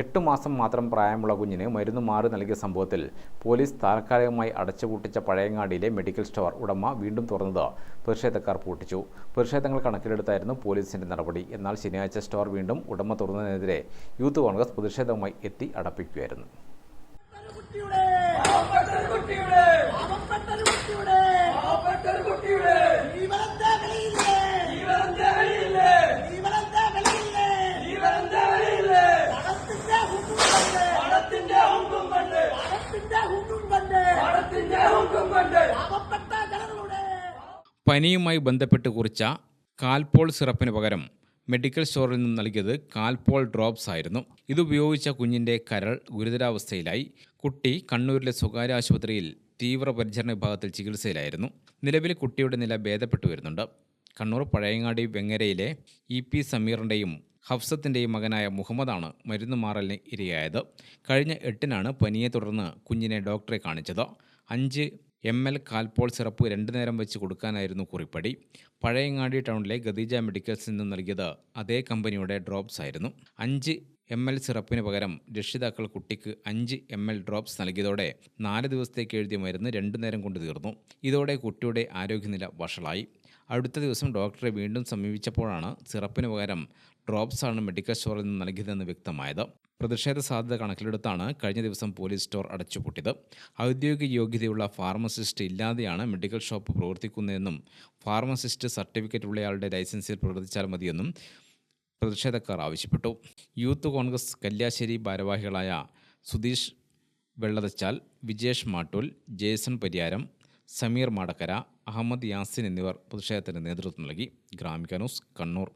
എട്ട് മാസം മാത്രം പ്രായമുള്ള കുഞ്ഞിന് മരുന്ന് മാറി നൽകിയ സംഭവത്തിൽ പോലീസ് താൽക്കാലികമായി അടച്ചുപൂട്ടിച്ച പഴയങ്ങാടിയിലെ മെഡിക്കൽ സ്റ്റോർ ഉടമ വീണ്ടും തുറന്നത് പ്രതിഷേധക്കാർ പൂട്ടിച്ചു. പ്രതിഷേധങ്ങൾ കണക്കിലെടുത്തായിരുന്നു പോലീസിന്റെ നടപടി. എന്നാൽ ശനിയാഴ്ച സ്റ്റോർ വീണ്ടും ഉടമ തുറന്നതിനെതിരെ യൂത്ത് കോൺഗ്രസ് പ്രതിഷേധവുമായി എത്തി അടപ്പിക്കുകയായിരുന്നു. പനിയുമായി ബന്ധപ്പെട്ട് കുറിച്ച കാൽപോൾ സിറപ്പിന് പകരം മെഡിക്കൽ സ്റ്റോറിൽ നിന്ന് നൽകിയത് കാൽപോൾ ഡ്രോപ്സ് ആയിരുന്നു. ഇതുപയോഗിച്ച കുഞ്ഞിന്റെ കരൾ ഗുരുതരാവസ്ഥയിലായി. കുട്ടി കണ്ണൂരിലെ സ്വകാര്യ ആശുപത്രിയിൽ തീവ്രപരിചരണ വിഭാഗത്തിൽ ചികിത്സയിലായിരുന്നു. നിലവിൽ കുട്ടിയുടെ നില ഭേദപ്പെട്ടു വരുന്നുണ്ട്. കണ്ണൂർ പഴയങ്ങാടി വെങ്ങരയിലെ ഇ പി സമീറിന്റെയും ഹഫ്സത്തിന്റെയും മകനായ മുഹമ്മദാണ് മരുന്ന് മാറലിന് ഇരയായത്. കഴിഞ്ഞ എട്ടിനാണ് പനിയെ തുടർന്ന് കുഞ്ഞിനെ ഡോക്ടറെ കാണിച്ചത്. അഞ്ച് എം എൽ കാൽപോൾ സിറപ്പ് രണ്ടു നേരം വെച്ച് കൊടുക്കാനായിരുന്നു കുറിപ്പടി. പഴയങ്ങാടി ടൗണിലെ ഗദീജ മെഡിക്കൽസിൽ നിന്ന് നൽകിയത് അതേ കമ്പനിയുടെ ഡ്രോപ്സ് ആയിരുന്നു. അഞ്ച് എം എൽ സിറപ്പിന് പകരം രക്ഷിതാക്കൾ കുട്ടിക്ക് അഞ്ച് എം എൽ ഡ്രോപ്സ് നൽകിയതോടെ നാല് ദിവസത്തേക്ക് എഴുതിയ മരുന്ന് രണ്ടു നേരം കൊണ്ട് തീർന്നു. ഇതോടെ കുട്ടിയുടെ ആരോഗ്യനില വഷളായി. അടുത്ത ദിവസം ഡോക്ടറെ വീണ്ടും സമീപിച്ചപ്പോഴാണ് സിറപ്പിന് പകരം ഡ്രോപ്സാണ് മെഡിക്കൽ സ്റ്റോറിൽ നിന്ന് നൽകിയതെന്ന് വ്യക്തമായത്. പ്രതിഷേധ സാധ്യത കണക്കിലെടുത്താണ് കഴിഞ്ഞ ദിവസം പോലീസ് സ്റ്റോർ അടച്ചുപൂട്ടിയത്. ഔദ്യോഗിക യോഗ്യതയുള്ള ഫാർമസിസ്റ്റ് ഇല്ലാതെയാണ് മെഡിക്കൽ ഷോപ്പ് പ്രവർത്തിക്കുന്നതെന്നും ഫാർമസിസ്റ്റ് സർട്ടിഫിക്കറ്റ് ഉള്ളയാളുടെ ലൈസൻസിൽ പ്രവർത്തിച്ചാൽ മതിയെന്നും പ്രതിഷേധക്കാർ ആവശ്യപ്പെട്ടു. യൂത്ത് കോൺഗ്രസ് കല്യാശ്ശേരി ഭാരവാഹികളായ സുധീഷ് വെള്ളതച്ചാൽ വിജേഷ് മാട്ടൂൽ ജേസൺ പരിയാരം സമീർ മാടക്കര അഹമ്മദ് യാസിൻ എന്നിവർ പ്രതിഷേധത്തിന് നേതൃത്വം നൽകി. ഗ്രാമിക ന്യൂസ് കണ്ണൂർ.